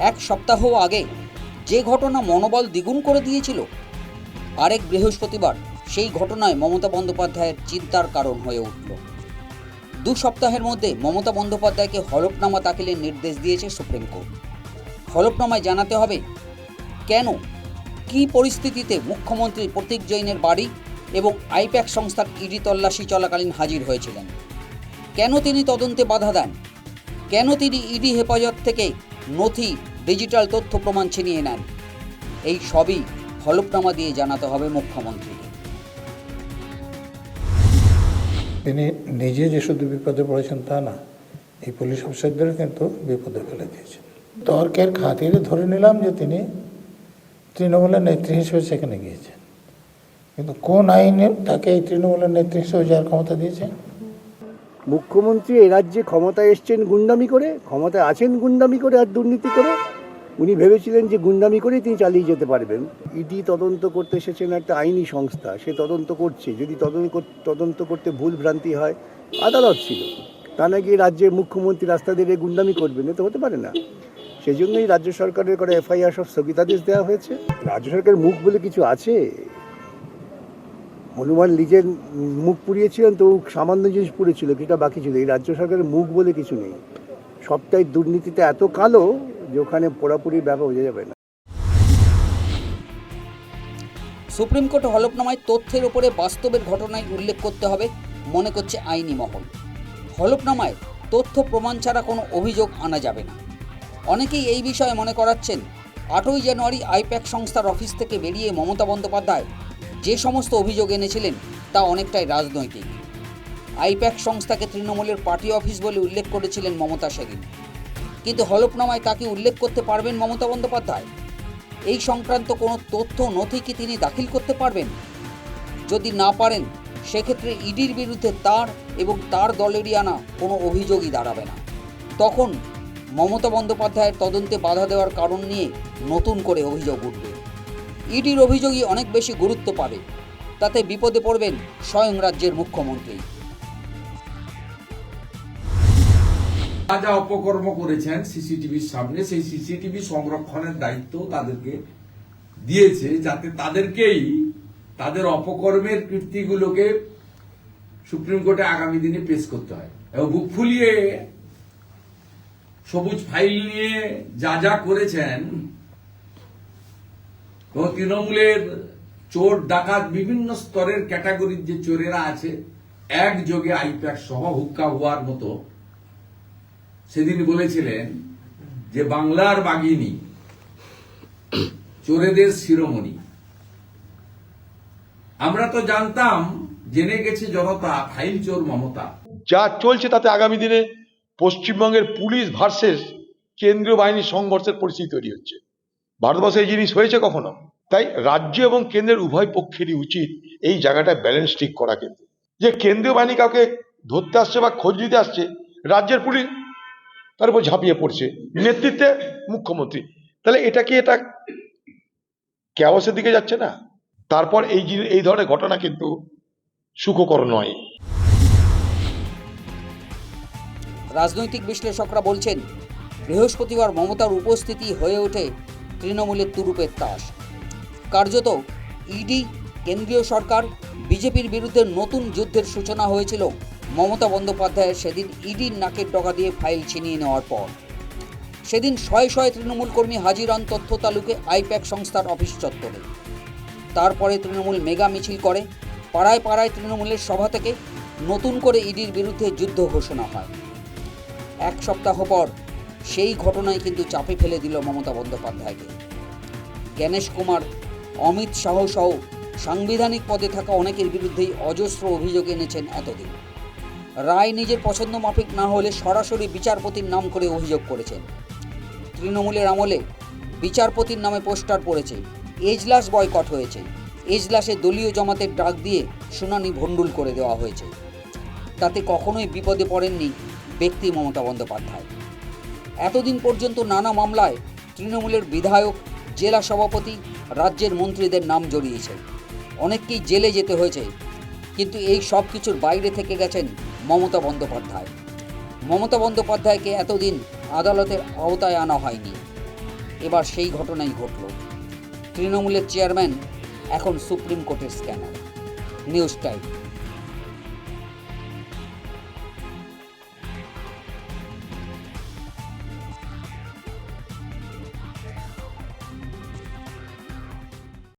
এক সপ্তাহ আগে যে ঘটনা মনোবল দ্বিগুণ করে দিয়েছিল, আরেক বৃহস্পতিবার সেই ঘটনায় মমতা বন্দ্যোপাধ্যায়ের চিন্তার কারণ হয়ে উঠল। দু সপ্তাহের মধ্যে মমতা বন্দ্যোপাধ্যায়কে হলফনামা দাখিলের নির্দেশ দিয়েছে সুপ্রিম কোর্ট। হলফনামায় জানাতে হবে, কেন, কী পরিস্থিতিতে মুখ্যমন্ত্রী প্রতীক জৈনের বাড়ি এবং আইপ্যাক সংস্থার ইডি তল্লাশি চলাকালীন হাজির হয়েছিলেন? কেন তিনি তদন্তে বাধা দেন? কেন তিনি ইডি হেফাজত থেকে নথি ডিজিটাল তথ্য প্রমাণ ছিনিয়ে নেন। এই সবই হলফনামা দিয়ে জানাতে হবে মুখ্যমন্ত্রীকে। তিনি নিজে যে শুধু বিপদে পড়েছেন তা না, এই পুলিশ অফিসারদেরও কিন্তু বিপদে ফেলে দিয়েছেন। তর্কের খাতিরে ধরে নিলাম যে তিনি তৃণমূলের নেত্রী হিসেবে সেখানে গিয়েছেন। কিন্তু কোন আইনে তাকে এই তৃণমূলের নেত্রী হিসেবে যাওয়ার ক্ষমতা দিয়েছে মুখ্যমন্ত্রী এ রাজ্যে ক্ষমতায় এসছেন গুন্ডামি করে, ক্ষমতায় আছেন গুন্ডামি করে আর দুর্নীতি করে। উনি ভেবেছিলেন যে গুন্ডামি করেই তিনি চালিয়ে যেতে পারবেন। ইডি তদন্ত করতে এসেছেন একটা আইনি সংস্থা। সে তদন্ত করছে। যদি তদন্ত তদন্ত করতে ভুল ভ্রান্তি হয়, আদালত ছিল। তা নাকি রাজ্যের মুখ্যমন্ত্রী রাস্তা দিয়ে গুন্ডামি করবেন, এ তো হতে পারে না। সেই জন্যই রাজ্য সরকারের করে এফআইআর সব স্থগিতাদেশ দেওয়া হয়েছে। রাজ্য সরকারের মুখ বলে কিছু আছে? হনুমান নিজের মুখ পুড়িয়েছিলেন তো সামান্য জিনিস পুড়েছিল কিছুটা বাকি ছিল। এই রাজ্য সরকারের মুখ বলে কিছু নেই। সবটাই দুর্নীতিতে এত কালো যে ওখানে পোড়াপুরির ব্যাপার বোঝা যাবে না। সুপ্রিম কোর্ট হলফনামায় তথ্যের ওপরে বাস্তবের ঘটনায় উল্লেখ করতে হবে, মনে করছে আইনি মহল। হলফনামায় তথ্য প্রমাণ ছাড়া কোনো অভিযোগ আনা যাবে না। অনেকেই এই বিষয়ে মনে করাচ্ছেন, আটই জানুয়ারি আইপ্যাক সংস্থার অফিস থেকে বেরিয়ে মমতা বন্দ্যোপাধ্যায় যে সমস্ত অভিযোগ এনেছিলেন তা অনেকটাই রাজনৈতিক। আইপ্যাক সংস্থাকে তৃণমূলের পার্টি অফিস বলে উল্লেখ করেছিলেন মমতা সেদিন। কিন্তু হলফনামায় তাকে উল্লেখ করতে পারবেন মমতা বন্দ্যোপাধ্যায়? এই সংক্রান্ত কোনো তথ্য নথি কি তিনি দাখিল করতে পারবেন? যদি না পারেন, সেক্ষেত্রে ইডির বিরুদ্ধে তার এবং তার দলেরই আনা কোনো অভিযোগই দাঁড়াবে না। তখন মমতা বন্দ্যোপাধ্যায়ের তদন্তে বাধা দেওয়ার কারণ নিয়ে নতুন করে অভিযোগ উঠবে। ইডির অভিযোগই অনেক বেশি গুরুত্ব পাবে। তাতে বিপদে পড়বেন স্বয়ং রাজ্যের মুখ্যমন্ত্রী। যা যা অপকর্ম করেছেন সিসিটিভির সামনে, সেই সিসিটিভি সংরক্ষণের দায়িত্ব তাদেরকে দিয়েছে যাতে তাদেরকেই তাদের অপকর্মের কীর্তিগুলোকে সুপ্রিম কোর্টে আগামী দিনে পেশ করতে হয়। এবং বুক ফুলিয়ে সবুজ ফাইল নিয়ে যা যা করেছেন তৃণমূলের চোর, ডাকাত বিভিন্ন স্তরের ক্যাটাগরির যে চোরেরা আছে, একযোগে আইপ্যাক সহ হুক্কা হওয়ার মতো। সেদিন বলেছিলেন যে বাংলার বাগিনী চোরেদের শিরোমণি। আমরা তো জানতাম, জেনে গেছে জনতা, ফাইল চোর মমতা। যা চলছে তাতে আগামী দিনে পশ্চিমবঙ্গের পুলিশ ভার্সেস কেন্দ্রীয় বাহিনীর সংঘর্ষের পরিস্থিতি তৈরি হচ্ছে। ভারতবর্ষে এই জিনিস হয়েছে কখনো? তাই রাজ্য এবং কেন্দ্রের উভয় পক্ষেরই উচিত এই জায়গাটা ব্যালেন্স ঠিক করা কিন্তু। যে কেন্দ্রীয় বাহিনী কাউকে ধরতে আসছে বা খোঁজ নিতে আসছে, রাজ্যের পুলিশ তার উপর ঝাঁপিয়ে পড়ছে, নেতৃত্বে মুখ্যমন্ত্রী। তাহলে এটা কি এটা ক্যাওসের দিকে যাচ্ছে না? তারপর এই জিনিস, এই ধরনের ঘটনা কিন্তু সুখকর নয়। রাজনৈতিক বিশ্লেষকরা বলছেন, বৃহস্পতিবার মমতার উপস্থিতি হয়ে ওঠে তৃণমূলের তুরুপের তাস। কার্যত ইডি, কেন্দ্রীয় সরকার, বিজেপির বিরুদ্ধে নতুন যুদ্ধের সূচনা হয়েছিল। মমতা বন্দ্যোপাধ্যায়ের সেদিন ইডির নাকের ডগা দিয়ে ফাইল ছিনিয়ে নেওয়ার পর। সেদিন শয়ে শয়ে তৃণমূল কর্মী হাজির হন তথ্য তালুকে আইপ্যাক সংস্থার অফিস চত্বরে। তারপরে তৃণমূল মেগা মিছিল করে। পাড়ায় পাড়ায় তৃণমূলের সভা থেকে নতুন করে ইডির বিরুদ্ধে যুদ্ধ ঘোষণা হয়। এক সপ্তাহ পর সেই ঘটনায় কিন্তু চাপে ফেলে দিল মমতা বন্দ্যোপাধ্যায়কে। জ্ঞানেশ কুমার, অমিত শাহ সহ সাংবিধানিক পদে থাকা অনেকের বিরুদ্ধেই অজস্র অভিযোগ এনেছেন এতদিন। রায় নিজের পছন্দ মাফিক না হলে সরাসরি বিচারপতির নাম করে অভিযোগ করেছেন। তৃণমূলের আমলে বিচারপতির নামে পোস্টার পড়েছে, এজলাস বয়কট হয়েছে, এজলাসে দলীয় জমাতের ডাক দিয়ে শুনানি ভণ্ডুল করে দেওয়া হয়েছে। তাতে কখনোই বিপদে পড়েননি ব্যক্তি মমতা বন্দ্যোপাধ্যায়। এতদিন পর্যন্ত নানা মামলায় তৃণমূলের বিধায়ক, জেলা সভাপতি, রাজ্যের মন্ত্রীদের নাম জড়িয়েছে অনেককেই জেলে যেতে হয়েছে, কিন্তু এই সব কিছুর বাইরে থেকে গেছেন মমতা বন্দ্যোপাধ্যায়। মমতা বন্দ্যোপাধ্যায়কে এতদিন আদালতের আওতায় আনা হয়নি। এবার সেই ঘটনাই ঘটল। তৃণমূলের চেয়ারম্যান এখন সুপ্রিম কোর্টের স্ক্যানার। News time.